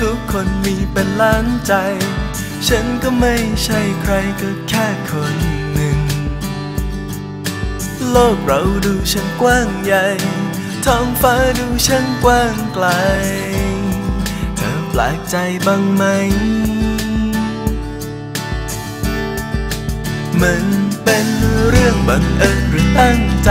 ทุกคนมีเป็นล้านใจ ฉันก็ไม่ใช่ใครก็แค่คนหนึ่ง โลกเราดูช่างกว้างใหญ่ ท้องฟ้าดูช่างกว้างไกล เธอแปลกใจบ้างไหม มันเป็นเรื่องบังเอิญหรือตั้งใจ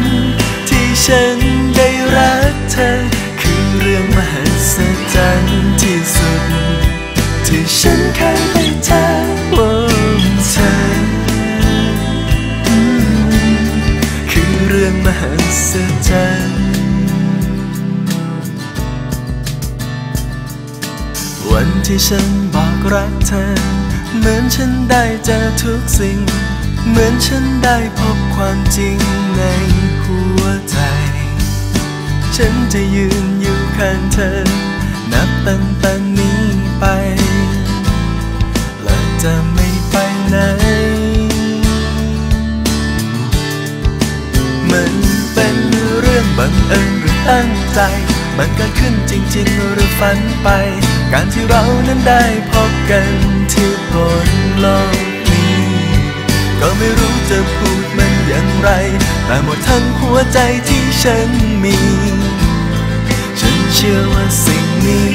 ์ ที่ฉันบอกรักเธอ เหมือนฉันได้เจอทุกสิ่ง เหมือนฉันได้พบความจริงในหัวใจ ฉันจะยืนอยู่ข้างเธอ นับตั้งแต่นี้ไป และจะไม่ไปไหน มันเป็นเรื่องบังเอิญหรือตั้งใจ มันเกิดขึ้นจริงๆหรือฝันไป การที่เรานั้นได้พบกันที่บนโลกนี้ ก็ไม่รู้จะพูดมันอย่างไร แต่หมดทั้งหัวใจที่ฉันมี ฉันเชื่อว่าสิ่งนี้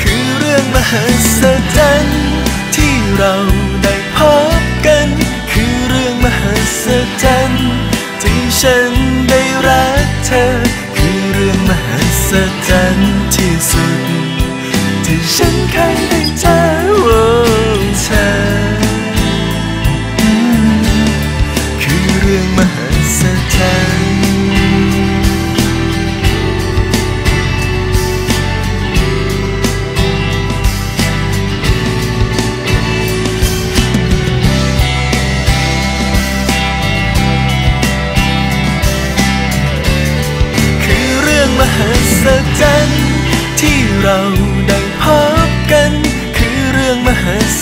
คือเรื่องมหัศจรรย์ที่เรา มหัศจรรย์ที่สุด ที่ฉันเคยได้เจอ